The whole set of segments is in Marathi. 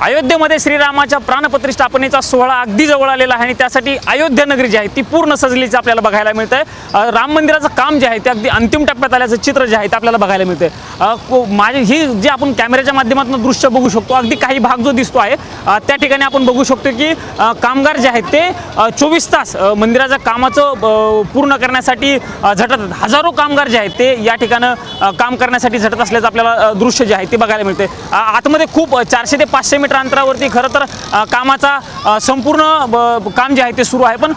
अयोध्येमध्ये श्रीरामाच्या प्राणप्रतिष्ठापनेचा सोहळा अगदी जवळ आलेला आहे आणि त्यासाठी अयोध्या नगरी जी आहे ती पूर्ण सजलीचं आपल्याला बघायला मिळतंय. राम मंदिराचं काम जे आहे ते अगदी अंतिम टप्प्यात आल्याचं चित्र जे आहे ते आपल्याला बघायला मिळतं माझे ही जे आपण कॅमेऱ्याच्या माध्यमातून दृश्य बघू शकतो अगदी काही भाग जो दिसतो आहे त्या ठिकाणी आपण बघू शकतो की कामगार जे आहेत ते चोवीस तास मंदिराच्या कामाचं पूर्ण करण्यासाठी झटत हजारो कामगार जे आहेत ते या ठिकाणं काम करण्यासाठी झटत असल्याचं आपल्याला दृश्य जे आहे ते बघायला मिळते आतमध्ये खूप चारशे ते पाचशे किलोमीटर अंतरावरती खरं तर कामाचा संपूर्ण काम जे आहे ते सुरू आहे. पण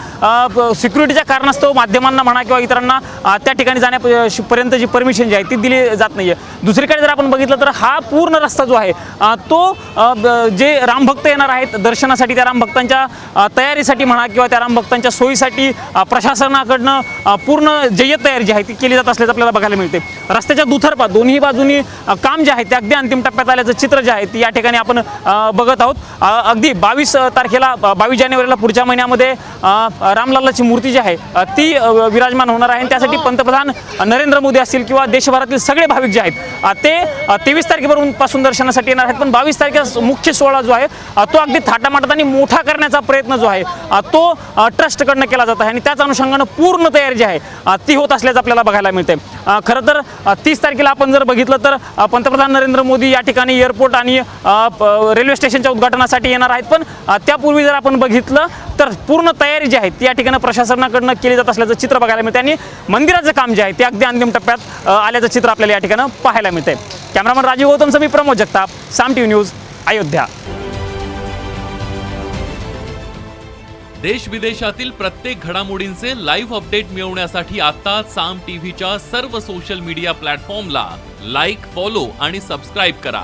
सिक्युरिटीच्या कारणास्तव माध्यमांना म्हणा किंवा इतरांना त्या ठिकाणी जाण्यापर्यंत जी परमिशन जी आहे ती दिली जात नाही आहे दुसरीकडे जर आपण बघितलं तर हा पूर्ण रस्ता जो आहे तो जे रामभक्त येणार आहेत दर्शनासाठी त्या रामभक्तांच्या तयारीसाठी म्हणा किंवा त्या रामभक्तांच्या सोयीसाठी प्रशासनाकडनं पूर्ण जय्यत तयारी जी आहे ती केली जात असल्याचं आपल्याला बघायला मिळते. रस्त्याच्या दुथरपा दोन्ही बाजूनी काम जे आहे ते अगदी अंतिम टप्प्यात आल्याचं चित्र जे आहे ते या ठिकाणी आपण बघत आहोत. अगदी बावीस तारखेला बावीस जानेवारीला पुढच्या महिन्यामध्ये रामलालाची मूर्ती जी आहे ती विराजमान होणार आहे. आणि त्यासाठी पंतप्रधान नरेंद्र मोदी असतील किंवा देशभरातील सगळे भाविक जे आहेत ते तेवीस तारखेपासून दर्शनासाठी येणार आहेत. पण बावीस तारखेला मुख्य सोहळा जो आहे तो अगदी थाटामाटात आणि मोठा करण्याचा प्रयत्न जो आहे तो ट्रस्टकडनं केला जात आहे. आणि त्याच अनुषंगानं पूर्ण तयारी जी आहे ती होत असल्याचं आपल्याला बघायला मिळते खरं तर तीस तारखेला आपण जर बघितलं तर पंतप्रधान नरेंद्र मोदी या ठिकाणी एअरपोर्ट आणि रेल्वे रेल्वे स्टेशनच्या उद्घाटनासाठी येणार आहेत. पण त्यापूर्वी जर आपण बघितलं तर पूर्ण तयारी जी आहे ती या ठिकाणी प्रशासनाकडनं केली जात असल्याचं चित्र बघायला मिळते आणि मंदिराचं काम जे आहे ते अगदी अंतिम टप्प्यात आल्याचं चित्र आपल्याला या ठिकाणी पाहायला मिळते कॅमेरामन राजीव गौतमचं मी प्रमोद जगताप साम टी न्यूज अयोध्या. देश विदेशातील प्रत्येक घडामोडींचे लाईव्ह अपडेट मिळवण्यासाठी आता साम टीव्हीच्या सर्व सोशल मीडिया प्लॅटफॉर्मला लाईक फॉलो आणि सबस्क्राईब करा.